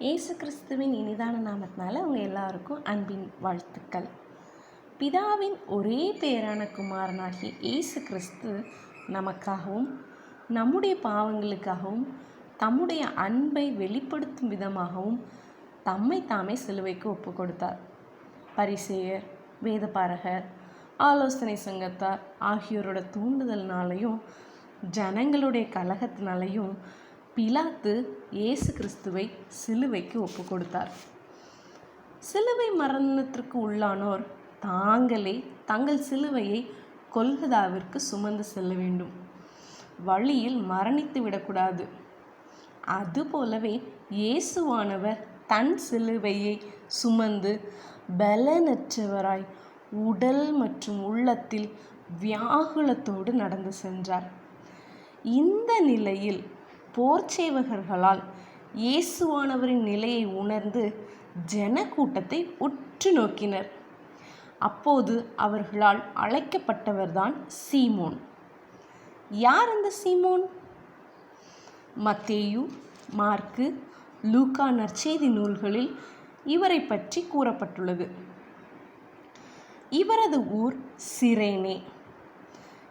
இயேசு கிறிஸ்துவின் இனிதான நாமத்தினால அவங்க எல்லாருக்கும் அன்பின் வாழ்த்துக்கள். பிதாவின் ஒரே பேரான குமாரனாகிய இயேசு கிறிஸ்து நமக்காகவும் நம்முடைய பாவங்களுக்காகவும் தம்முடைய அன்பை வெளிப்படுத்தும் விதமாகவும் தம்மை தாமே சிலுவைக்கு ஒப்பு கொடுத்தார் பரிசேயர் வேதபாரகர் ஆலோசனை சங்கத்தார் ஆகியோரோட தூண்டுதல்னாலையும் ஜனங்களுடைய கலகத்தினாலையும் பிலாத்து இயேசு கிறிஸ்துவை சிலுவைக்கு ஒப்பு கொடுத்தார் சிலுவை மரணத்திற்கு உள்ளானோர் தாங்களே தங்கள் சிலுவையை கொல்கதாவிற்கு சுமந்து செல்ல வேண்டும். வழியில் மரணித்து விடக்கூடாது. அதுபோலவே இயேசுவானவர் தன் சிலுவையை சுமந்து பலனற்றவராய் உடல் மற்றும் உள்ளத்தில் வியாகுலத்தோடு நடந்து சென்றார். இந்த நிலையில் போர்ச்சேவகர்களால் இயேசுவானவரின் நிலையை உணர்ந்து ஜனக்கூட்டத்தை உற்று நோக்கினர். அப்போது அவர்களால் அழைக்கப்பட்டவர்தான் சீமோன். யார் அந்த சீமோன்? மத்தேயு மார்க்கு லூக்கா நற்செய்தி நூல்களில் இவரை பற்றி கூறப்பட்டுள்ளது. இவரது ஊர் சிரேனே.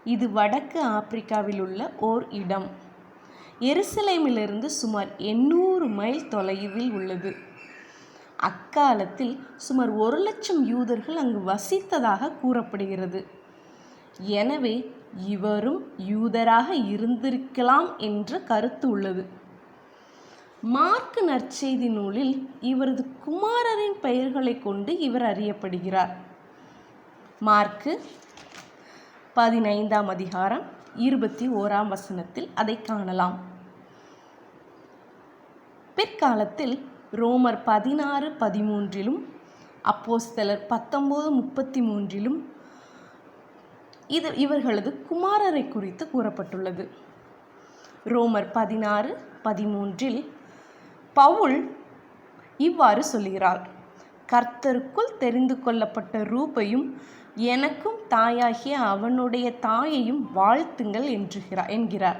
இது வடக்கு ஆப்பிரிக்காவில் உள்ள ஓர் இடம். எருசலேமிலிருந்து சுமார் எண்ணூறு மைல் தொலைவில் உள்ளது. அக்காலத்தில் சுமார் ஒரு லட்சம் யூதர்கள் அங்கு வசித்ததாக கூறப்படுகிறது. எனவே இவரும் யூதராக இருந்திருக்கலாம் என்ற கருத்து உள்ளது. மார்க் நற்செய்தி நூலில் இவரது குமாரரின் பெயர்களை கொண்டு இவர் அறியப்படுகிறார். மார்க்கு பதினைந்தாம் அதிகாரம் இருபத்தி ஓராம் வசனத்தில் அதை காணலாம். பிற்காலத்தில் ரோமர் பதினாறு பதிமூன்றிலும் அப்போஸ்தலர் பத்தொம்போது முப்பத்தி மூன்றிலும் இது இவர்களது குமாரரை குறித்து கூறப்பட்டுள்ளது. ரோமர் பதினாறு பதிமூன்றில் பவுல் இவ்வாறு சொல்கிறார் கர்த்தருக்குள் தெரிந்து கொள்ளப்பட்ட ரூபையும் எனக்கும் தாயாகிய அவனுடைய தாயையும் வாழ்த்துங்கள் என்றுகிறார் என்கிறார்.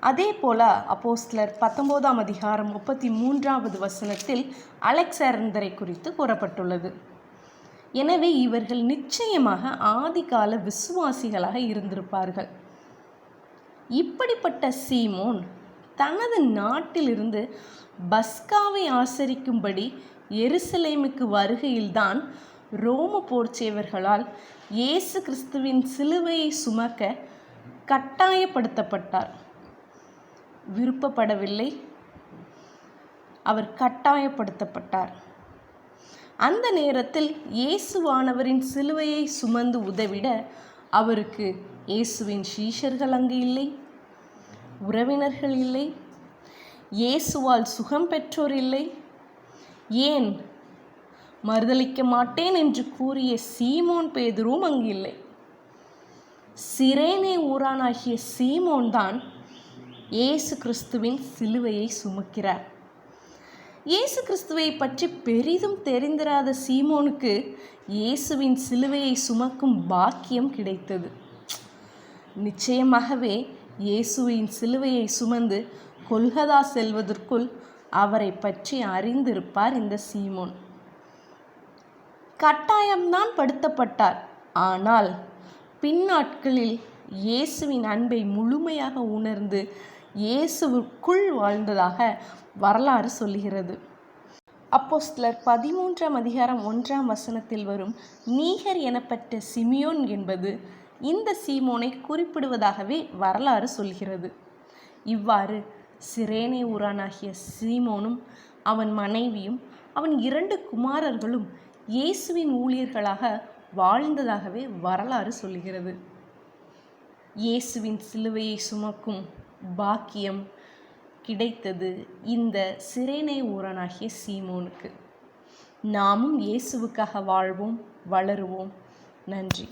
அதே போல அப்போஸ்லர் பத்தொன்பதாம் அதிகாரம் முப்பத்தி மூன்றாவது வசனத்தில் அலெக்சாண்டரை குறித்து கூறப்பட்டுள்ளது. எனவே இவர்கள் நிச்சயமாக ஆதிகால விசுவாசிகளாக இருந்திருப்பார்கள். இப்படிப்பட்ட சீமோன் தனது நாட்டிலிருந்து பஸ்காவை ஆசரிக்கும்படி எருசலேமுக்கு வருகையில்தான் ரோம போர்ச்சேவர்களால் இயேசு கிறிஸ்துவின் சிலுவையை சுமக்க கட்டாயப்படுத்தப்பட்டார். விருப்பப்படவில்லை. அவர் கட்டாயப்படுத்தப்பட்டார். அந்த நேரத்தில் இயேசுவானவரின் சிலுவையை சுமந்து உதவிட அவருக்கு இயேசுவின் சீஷர்கள் அங்கு இல்லை உறவினர்கள் இல்லை இயேசுவால் சுகம் பெற்றோர் இல்லை. ஏன்? மறுதளிக்க மாட்டேன் என்று கூறிய சீமோன் பேதுரும் அங்கு இல்லை. சிரேனே ஊரானாகிய சீமோன் தான் இயேசு கிறிஸ்துவின் சிலுவையை சுமக்கிறார். இயேசு கிறிஸ்துவை பற்றி பெரிதும் தெரிந்திராத சீமோனுக்கு இயேசுவின் சிலுவையை சுமக்கும் பாக்கியம் கிடைத்தது. நிச்சயமாகவே இயேசுவின் சிலுவையை சுமந்து கொல்கதா செல்வதற்குள் அவரை பற்றி அறிந்திருப்பார் இந்த சீமோன். கட்டாயம்தான் படுத்தப்பட்டார். ஆனால் பின்னாட்களில் இயேசுவின் அன்பை முழுமையாக உணர்ந்து இயேசுவுக்குள் வாழ்ந்ததாக வரலாறு சொல்லுகிறது. அப்போஸ்லர் பதிமூன்றாம் அதிகாரம் ஒன்றாம் வசனத்தில் வரும் நீகர் எனப்பட்ட சிமியோன் என்பது இந்த சீமோனை குறிப்பிடுவதாகவே வரலாறு சொல்கிறது இவ்வாறு சிரேனே ஊரானாகிய சீமோனும் அவன் மனைவியும் அவன் இரண்டு குமாரர்களும் இயேசுவின் ஊழியர்களாக வாழ்ந்ததாகவே வரலாறு சொல்கிறது இயேசுவின் சிலுவையை சுமக்கும் பாக்கியம் கிடைத்தது இந்த சிறைனை ஊரனாகிய சீமோனுக்கு. நாமும் இயேசுவுக்காக வாழ்வோம் வளருவோம். நன்றி.